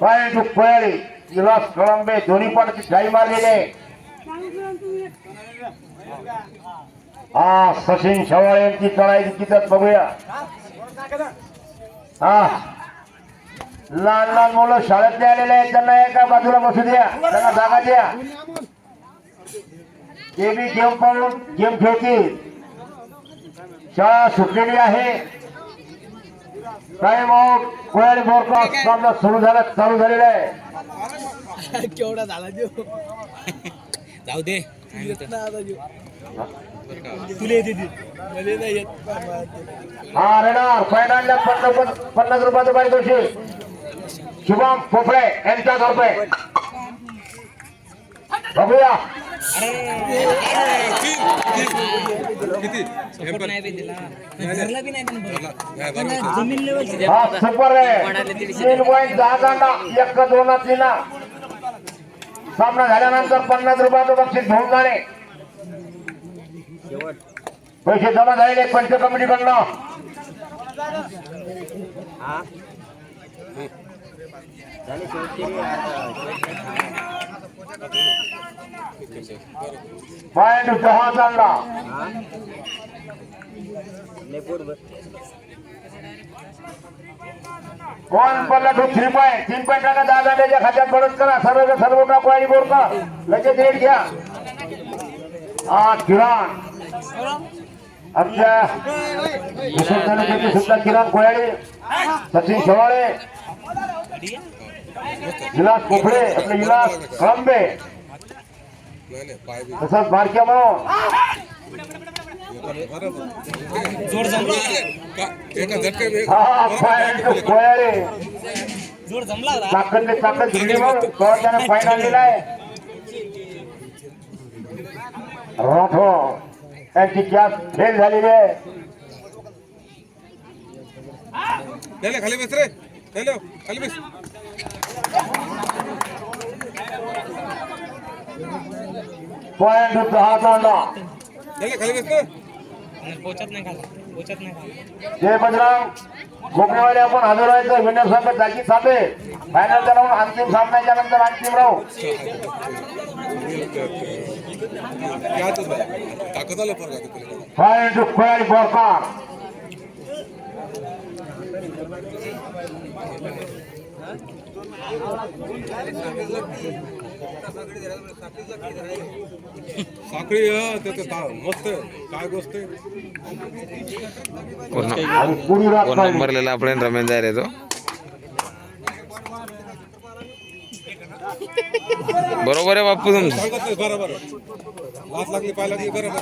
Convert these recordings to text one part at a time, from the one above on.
काय टू विलास कळंबे दोन्ही पण गाई मारलेले हा सचिन शवाळे यांची चढाई किती बघूया. हा. लहान लहान मुलं शाळेतले आलेले आहेत. त्यांना एका बाजूला बसू द्या. त्यांना जागा द्या. ते बी गेम पाहून गेम खेळतील. शाळा सुटलेली आहे. टाइम आउट बोरका सामना सुरू झाला चालू झालेला आहे. केवढा झाला देव जाऊ दे. तुला येते हा फायनलला पन्नास पन्नास रुपयाचं पारितोषिक शुभम पोपळे यांच्या तर्फे बघूया. किती सुपर तीन पॉईंट दहा एक सामना झाल्यानंतर पन्नास रुपयाचं बक्षीस घेऊन जाणे. पैसे जमा झालेले पंच कमिटीकडनं पॉईंट दहा दांडा कोण पल्ला टू थ्री पॉईंट तीन पॉईंट टाका दहा दांड्याच्या खात्यात परत करा. सर्व सर्व नको आणि बोर का लगेच रेट घ्या. हा किरण. आमच्या सुद्धा किरण कोयाळे सचिन शेवाळे. विलास पोखरे आपले विलास कळंबे. तसंच बारक्या हा ताकद दिली म्हणून कवर त्याने फाईन आणलेला आहे. राठो त्यांची कॅप फेल झालेली आहे. खाली बस रे. खाली बस. पोचत नाही खाला पोचत नाही खाला. जय बजरंग. गोपनीवाले आपण हजर व्हायचं. विनर संघ जागी साधे फायनल जाऊन अंतिम सामन्याच्या नंतर अंतिम राहू तुला पॉईंट कोयाळी बोरकार साखळी हा, मस्त काय गोष्ट आहे. नंबरलेला आपण रमेश जाय रे तो बरोबर आहे बाप्पू तुमचं. बरोबर हात लागली पाय लागली बरोबर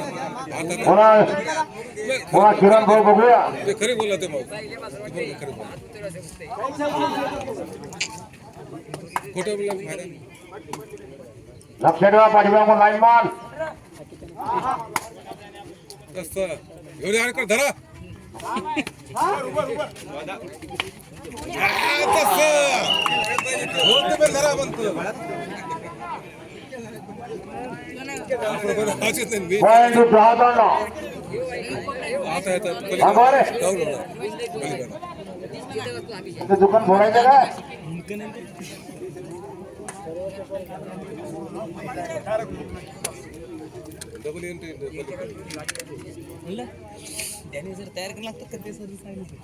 किरण भाऊ बघूया. ते खरे बोला ते मग ते बरोबर खरे बोला लक्ष ठेवा पाठीमागून लाईन धरा. धरा दुकान फोडायचं काय? डबल एंट्री पलीकडे. म्हणलं त्याने जर तयार करायला लागतं का ते सर सांगितलं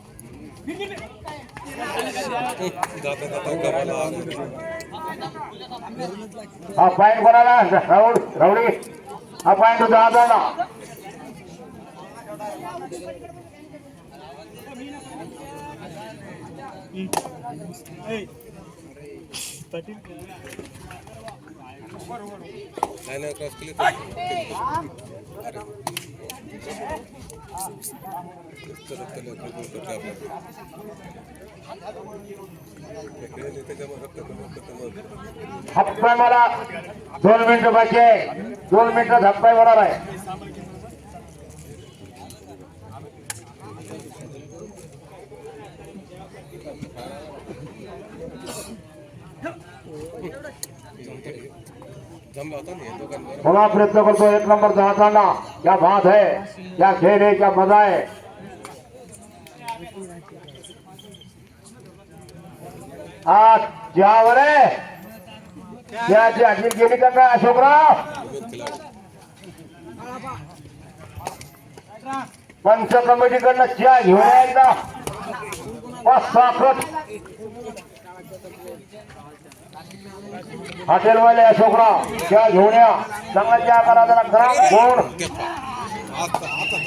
जाता जाता गावाला आलो. हा पॉईंट कोणाला राहुल राहुडी हा पॉईंट दहा दांडा नाही हप्पा मला. दोन मिनिटं बाकी आहे. दोन मिनिटात हप्पा होणार आहे. जमला प्रयत्न करतो एक नंबर जाताना दांडा क्या बात है क्या खेल है क्या मजा है आज ज्यावर आहे. चहाची हाजीर गेली का काय अशोकराव? पंच कमिटीकडनं च्या घेऊन एकदा साखर हॉटेलवाले अशोकराव त्या घेऊन या. चांगला चहा करा जरा खराब गोड.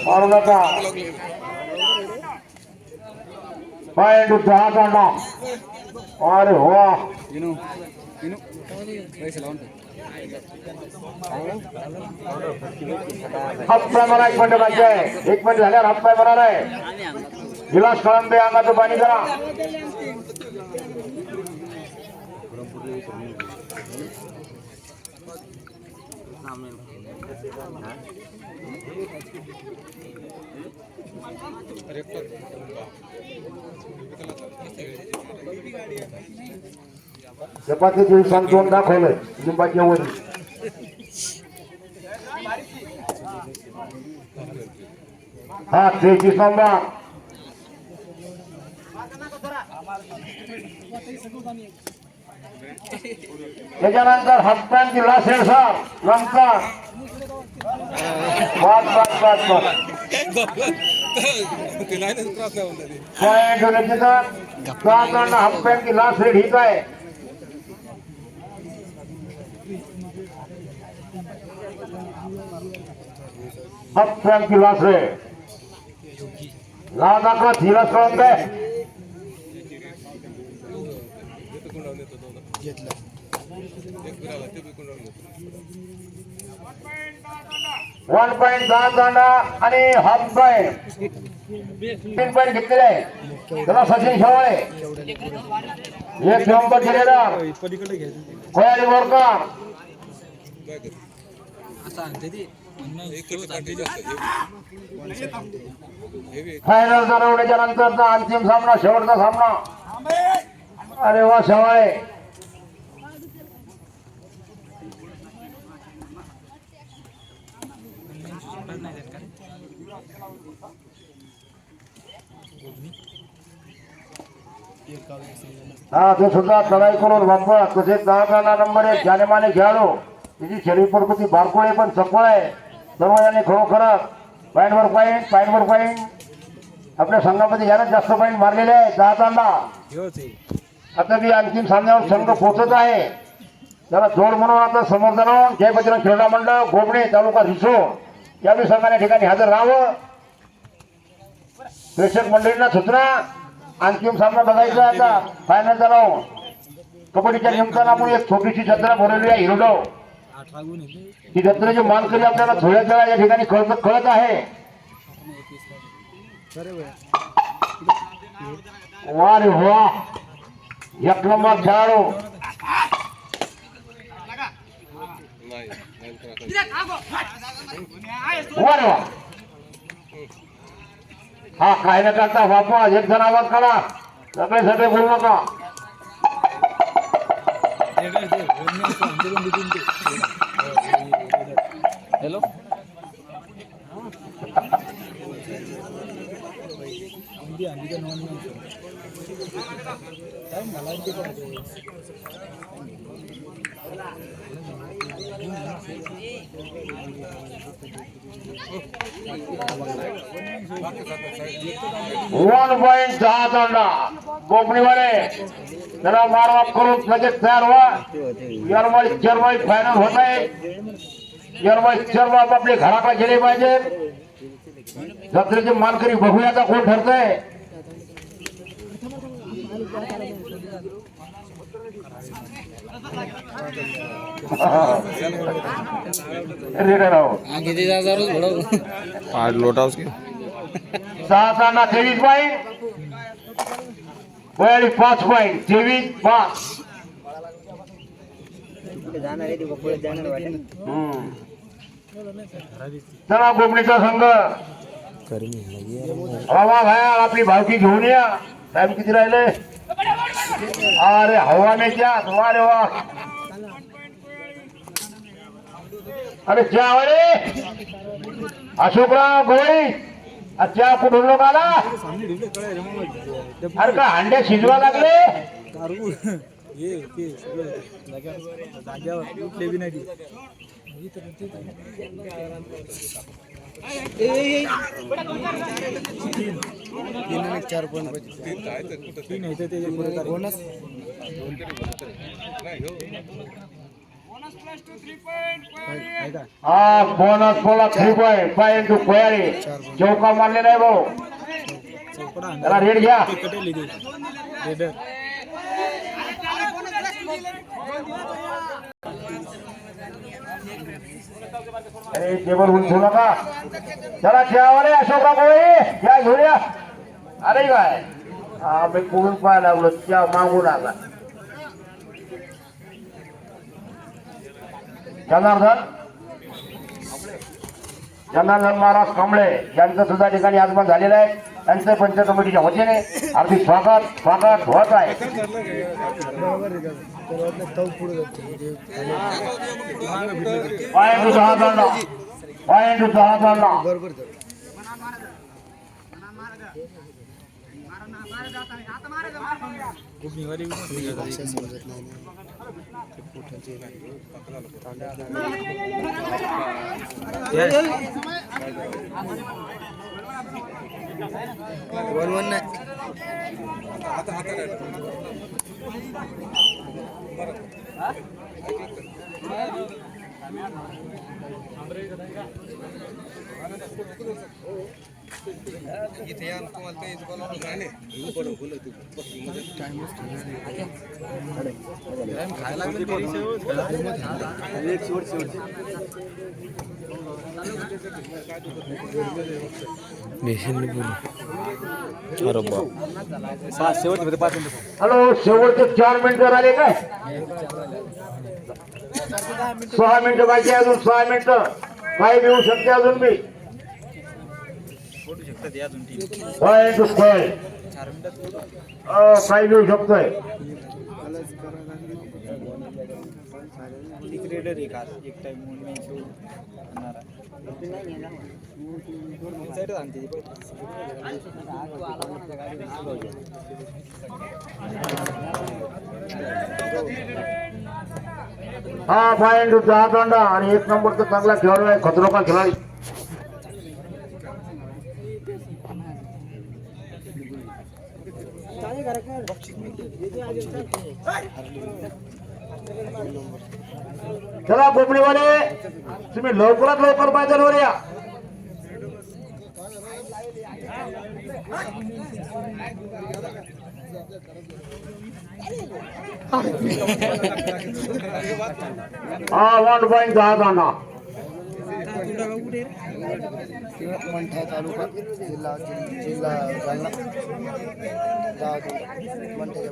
मारू नका. पाय चहा काढला अरे वा. हात पाय एक मिनिट बाकी आहे. एक मिनिट झाल्यावर हात पाय मारा आहे विलास कळंबे अंगाचं पाणी करा चपाती चपातीचे सांगतो दाखवलंय. लिंबाच्या वरी हा तेहतीस नंबर त्याच्यानंतर हप्त्यांची लास्ट सर नंतर बस बस बस बस ते लाईनच क्रॉस नाही म्हणतात ते. पॉईंट होण्याची तर साधारण हप्त्यांची लास्ट हीच आहे हप्त्यांची लास्ट दाखवा हिला काय ते कुंडावून येतो दोन एक फिरायला ते बी कुंडावून येतो वन पॉईंट दहा दांडा आणि हाफ पॉईंट तीन पॉईंट घेतलेले आहे. त्याला सचिन शेवाळे. एक नंबर केलेला पलीकडे घ्यायचं बोरकर. फायनल ठरवण्याच्या नंतरचा अंतिम सामना शेवटचा सामना. अरे वा शेवाळे. हा ते सुद्धा चढाई करून वापर. तसेच दहा दहा नंबर एक जानेमाने खेळाडू तिची शरीर प्रकृती बारकोळे पण चपळ आहे. दरवाजाने खरोखरच खरोखर पॉईंटवर पॉईंट पॉईंटवर पॉईंट आपल्या संघामध्ये यानंच जास्त पॉईंट मारलेले आहे दहा दांडा आता मी अंतिम सामन्यावर संघ पोहोचत आहे. त्याला जोड म्हणून आता समोर जाणून जय बजरंग क्रीडा मंडळ गोबणे तालुका रिसो यावेळी संघाने ठिकाणी हजर राहावं. प्रेक्षक मंडळींना सूचना. अंतिम सामना बघायचा आता. फायनल राहून कबड्डीच्या निमित्तानं आपण एक छोटीशी जत्रा भरवली आहे हिरोडो. ही जत्रेची मानकरी आपल्याला थोड्या वेळा या ठिकाणी कळत कळत आहे? वा रे वा. एक नंबर खेळाडू. वा रे वा. हा काय न करता एक जण आवाज काढा सगळे सगळे बोलू नका. हॅलो? काय मला वन पॉईंट दहा दंडा. कोकणीवाले त्याला मारवाप करून लगेच तयार व्हा यरवाई चरवाई फायनल होत आहे. यरवाई चरवा आपले घराकडे गेले पाहिजे. जत्रेचे मानकरी बघूया आता कोण ठरतंय रेडर आहोत किती हजारच घडव आठ लोट सहा सहा तेवीस पॉईंट. बयाळीस पाच पॉईंट तेवीस पाच. हम्म. चला कोकणीचा संघ. हवा भाया आपली भावकी घेऊन या. साहेब किती राहिले? अरे हवा नाही क्या वा. रे वा अरे चहा हो रे? अशोकराव गोळी. अच्छा कुठून लोक आला? अरे का अंडे शिजवा लागले? जाग्यावर नाही तीन आणि चार पॉईंट तीन काय तर कुठं तीन आहे तर ते बोनस दोन तरी बोलत तरी. नाही हो आहे का हा बोनस बोला थ्री पॉईंट फाय इंटू कोयारी चौका मारले नाही भाऊ चौकडा त्याला रेड घ्या ते कटेल इथे रेडर अरे टेबल उंचू नका. चला ठेवा रे अशोका कोळी या घेऊया अरे काय? हा मी कोण पाय लागलो त्या मागून आला. जनार्दन? जनार्दन महाराज कांबळे यांचं सुद्धा ठिकाणी आगमन झालेलं आहे. त्यांचं पंचायत कमिटीच्या वतीने अगदी स्वागत स्वागत होत आहे. पॉईंट दहा दंडा आता नाही इथे या तुम्हाला ते बोलावं नाही नाही बरं बोलत अरे बाप। सहा शेवटचे पाच मिनिटं हॅलो शेवटचे चार मिनिटं झाले काय सहा मिनिटं बाकी अजून सहा मिनिटं. काय मिळू शकते अजून मी. काय मिळू शकतोय. हा पॉइंट दहा आणि एक नंबरचा चांगला खेळाडू आहे खतरो का खिलाडी चला कोपडीवाले तुम्ही लवकरात लवकर मैदानावर या. हा वन पॉईंट दहा दांडा मंठा तालुका जिल्हा जिल्हा जालना गाव मंठ्याच्या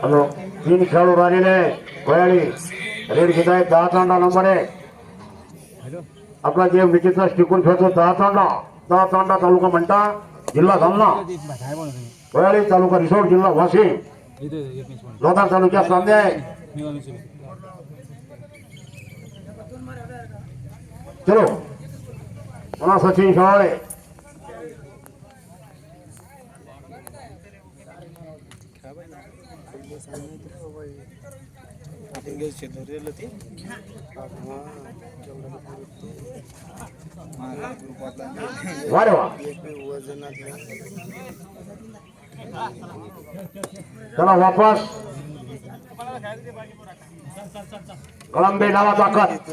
हॅलो तीन खेळाडू राहिलेले आहे रेड घेत आहे दहा तांडा नंबर आहे आपला जे विचित्र टिकून ठेवतो दहा तांडा दहा तांडा तालुका म्हणता जिल्हा जालना कोयाळी तालुका रिसोड जिल्हा वाशिम लोधार तालुक्यात सांधे आहे चलो पुन्हा सचिन शेवाळे शेतात गेलो ते. चला वापस. कळंबे नावाचा कट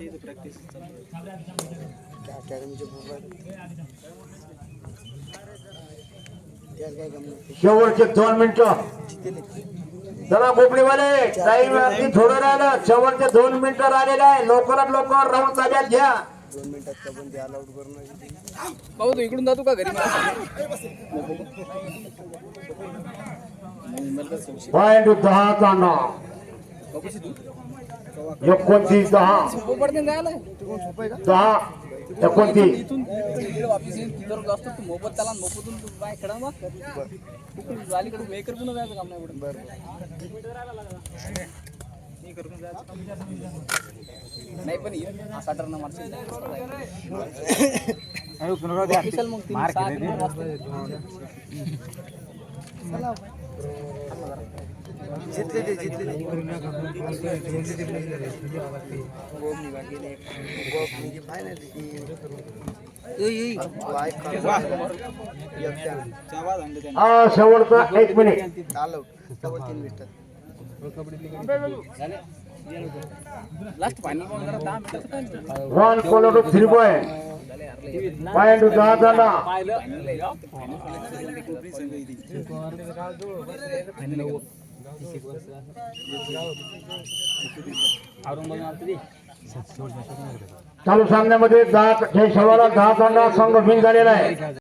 इथे प्रॅक्टिस शेवटचे दोन मिनिटं. जरा बोपडीवाले टाइम अगदी थोडं राहिलं. शेवटचे दोन मिनिटं राहिलेले आहे. लवकरात लवकर राऊंड ताब्यात घ्या. दोन मिनिटात कबड्डी अलाउड करणं भाऊ तू इकडून जातो का घरी? पॉइंट दहा तांडा एकोणतीस दहा. दहा. एकोणतीस नाही पण असा टर्न मारशील मग जितले ते जितले ते हा शेवटचा एक मिनिट तीन लास्ट फायनल time. वन कोलो टू थ्री पॉइंट पॉइंट दहा तांडा चालू सामन्यामध्ये दहा हे शेवटला दहा तांडा संघ बिन झालेला आहे.